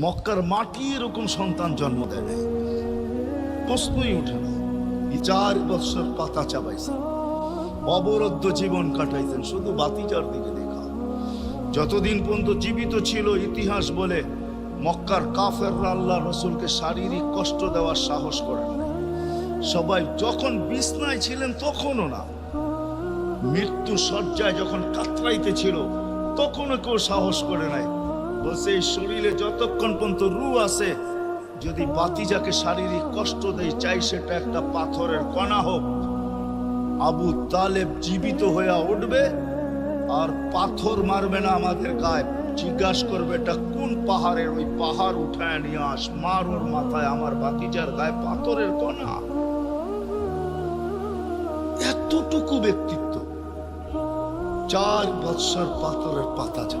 মক্কার মাটি এরকম সন্তান জন্ম দেয় নাই। প্রশ্নই ওঠে না। চার বৎসর পাতা চাবাইছেন অবরুদ্ধ জীবন কাটাইছেন। শুধু বাতিজার দিকে দেখা। যতদিন পর্যন্ত জীবিত ছিল ইতিহাস বলে, মক্কার কাফেররা আল্লাহ রসুলকে শারীরিক কষ্ট দেওয়ার সাহস করেন নাই সবাই যখন বিছনায় ছিলেন তখনও না। মৃত্যু সজ্জায় যখন কাতরাইতে ছিল, তখনও কেউ সাহস করে নাই। বলছে এই শরীরে যতক্ষণ পর্যন্ত রু আছে, যদি বাতিজাকে শারীরিক কষ্ট দেয়, চাই সেটা একটা পাথরের কণা হোক। আবু তালেব জীবিত হয়ে উঠবে আর পাথর মারবে না আমাদের গায়ে। জিজ্ঞাসা করবে, এটা কোন পাহাড়ের ওই পাহাড় উঠায় নিয়ে আস? মার ওর মাথায়, আমার বাতিজার গায়ে পাথরের কণা। এতটুকু ব্যক্তিত্ব, চার বৎসর পাথরের পাতা যা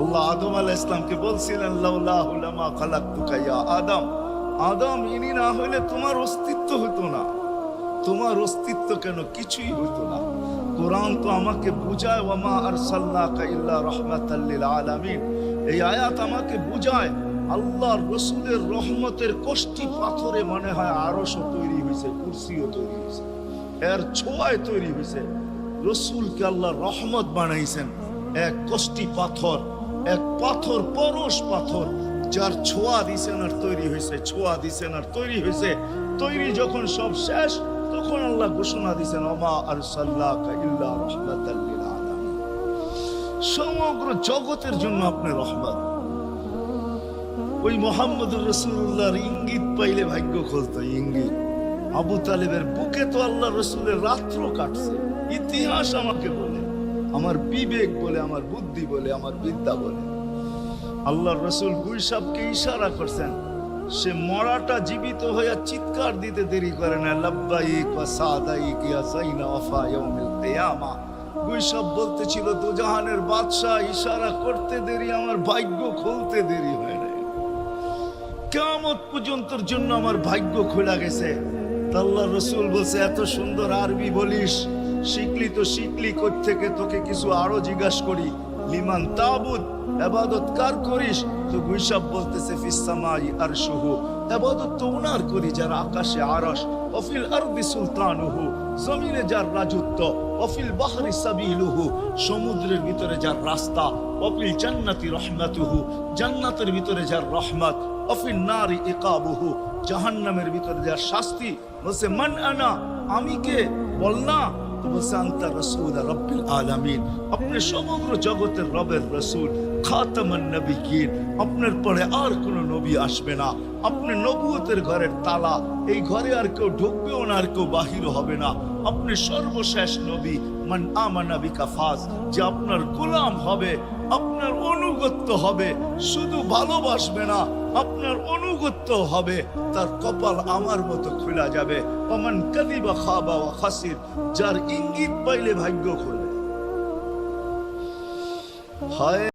আল্লাহ আদম আলাহ ইসলামকে বলছিলেন লাউলাহু লামা খালাকতুকা ইয়া আদম। আদম, ইনি না হইলে তোমার অস্তিত্ব হতো না। তোমার অস্তিত্ব কেন কিছুই হতো না। কোরআন তো আমাকে বুঝায়, ওয়ামা আরসালনাকা ইল্লা রাহমাতাল লিল আলামিন। এই আয়াত আমাকে বুঝায়, আল্লাহর রসুলের রহমতের কষ্টি পাথরে মনে হয় আরশও তৈরি হয়েছে কুরসিও তৈরি হয়েছে এর ছোঁয়ায় তৈরি হয়েছে রসুলকে আল্লাহ রহমত বানাইছেন, এক কষ্টি পাথর। এক পাথর, পরশ পাথর, যার ছোঁয়া দিছেন আর তৈরি হয়েছে ছোঁয়া দিছেন আর তৈরি হয়েছে তৈরি যখন সব শেষ, তখন আল্লাহ ঘোষণা দিছেন অমা আর সাল্লাহ ইল্লা সমগ্র জগতের জন্য আপনি রহমত। ওই মোহাম্মদুর রসুল্লাহর ইঙ্গিত পাইলে ভাগ্য খুলতো, ইঙ্গিত। আবু তালেবের বুকে তো আল্লাহ রসুলের রাত্র কাটছে। ইতিহাস আমাকে বলে। আমার বিবেক বলে, আমার বুদ্ধি বলে, আমার বিদ্যা বলে। আল্লাহ রসুল গুইসাবকে ইশারা করছেন, সে মরাটা জীবিত হয়ে চিৎকার দিতে দেরি করে না, লাব্বাইক ওয়া সাদাইক ইয়া যাইনা ওয়াফা ইয়াউমিল কিয়ামা। গুইসাব বলতেছিল, দুজাহানের বাদশা ইশারা করতে দেরি, আমার ভাগ্য খুলতে দেরি হয় না কেমত পর্যন্তর জন্য আমার ভাগ্য খোলা গেছে। আল্লাহ রসুল বলছে, এত সুন্দর আরবি বলিস। শিখলি তো শিখলি থেকে তোকে কিছু আরও জিজ্ঞাসা করি। লিমান তাবুদ এবাদত কার করিস? তো গুইসাব বলতেছে ফিসামাই আর শুহ এবাদত তো উনার করি, যার আকাশে আরস অফিল আরবি সুলতানুহু, জমিনে যার রাজত্ব। অফিল বাহরি সাবিলুহু, সমুদ্রের ভিতরে যার রাস্তা। অফিল জান্নাতি রহমাতুহু, জান্নাতের ভিতরে যার রহমত। অফিল নারী ইকাবুহু, জাহান্নামের ভিতরে যার শাস্তি। বলছে, মান আনা, আমি কে? বল না। আপনি সমগ্র জগতের রবের রসুল খাতামান নবিকিন আপনার পরে আর কোন নবী আসবে না। আপনি নবুয়তের ঘরের তালা, এই ঘরে আর কেউ ঢুকবেও না, আর কেউ বাহির হবে না। আপনি সর্বশেষ নবী, মান আমানা বিকা যে আপনার গোলাম হবে আপনার অনুগত্য হবে। শুধু ভালোবাসবে না, আপনার অনুগত্য হবে। তার কপাল আমার মতো খোলা যাবে। অমান কাদিবা খাবা ওয়া খাসির, যার ইঙ্গিত পাইলে ভাগ্য খোলে। হয়